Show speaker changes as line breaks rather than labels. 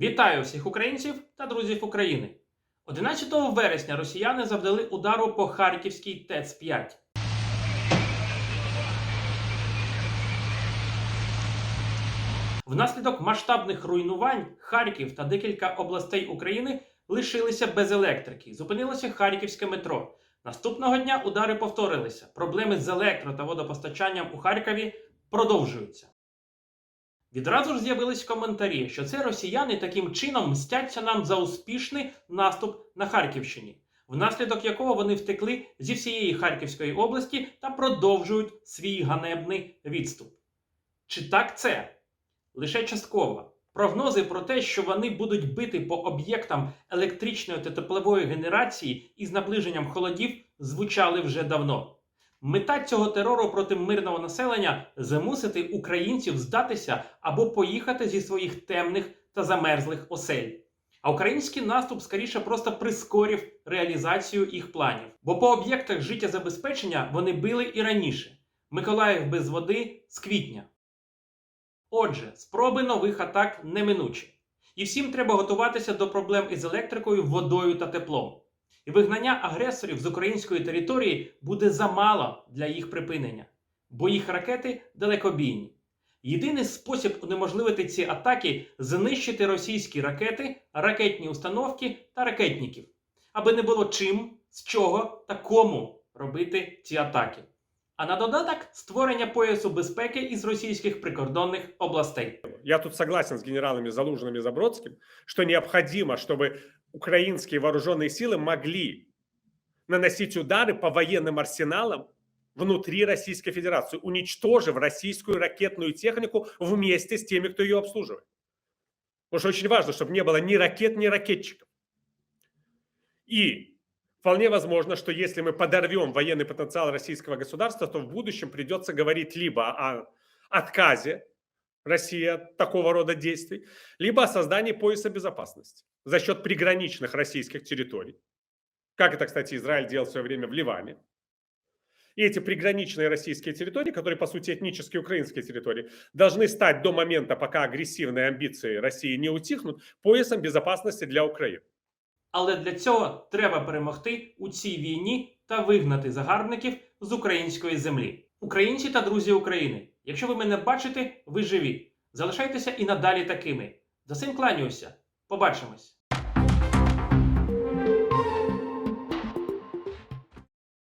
Вітаю всіх українців та друзів України. 11 вересня росіяни завдали удару по Харківській ТЕЦ-5. Внаслідок масштабних руйнувань Харків та декілька областей України лишилися без електрики. Зупинилося Харківське метро. Наступного дня удари повторилися. Проблеми з електро та водопостачанням у Харкові продовжуються. Відразу ж з'явились коментарі, що це росіяни таким чином мстяться нам за успішний наступ на Харківщині, внаслідок якого вони втекли зі всієї Харківської області та продовжують свій ганебний відступ. Чи так це? Лише частково. Прогнози про те, що вони будуть бити по об'єктам електричної та теплової генерації із наближенням холодів, звучали вже давно. Мета цього терору проти мирного населення змусити українців здатися або поїхати зі своїх темних та замерзлих осель. А український наступ скоріше просто прискорив реалізацію їх планів. Бо по об'єктах життєзабезпечення вони били і раніше. Миколаїв без води з квітня. Отже, спроби нових атак неминучі. І всім треба готуватися до проблем із електрикою, водою та теплом. І вигнання агресорів з української території буде замало для їх припинення, бо їх ракети далекобійні. Єдиний спосіб унеможливити ці атаки знищити російські ракети, ракетні установки та ракетників, аби не було чим, з чого та кому робити ці атаки. А на додаток створення поясу безпеки із російських прикордонних областей.
Я тут согласен с генералами Залужным и Забродским, что необходимо, чтобы украинские вооруженные силы могли наносить удары по военным арсеналам внутри Российской Федерации, уничтожив российскую ракетную технику вместе с теми, кто ее обслуживает. Потому что очень важно, чтобы не было ни ракет, ни ракетчиков. И вполне возможно, что если мы подорвем военный потенциал российского государства, то в будущем придется говорить либо о отказе России от такого рода действий, либо о создании пояса безопасности за счет приграничных российских территорий. Как это, кстати, Израиль делал в свое время в Ливане. И эти приграничные российские территории, которые, по сути, этнические украинские территории, должны стать до момента, пока агрессивные амбиции России не утихнут, поясом безопасности для Украины.
Але для цього треба перемогти у цій війні та вигнати загарбників з української землі. Українці та друзі України, якщо ви мене бачите, ви живі. Залишайтеся і надалі такими. За цим кланяюся. Побачимось!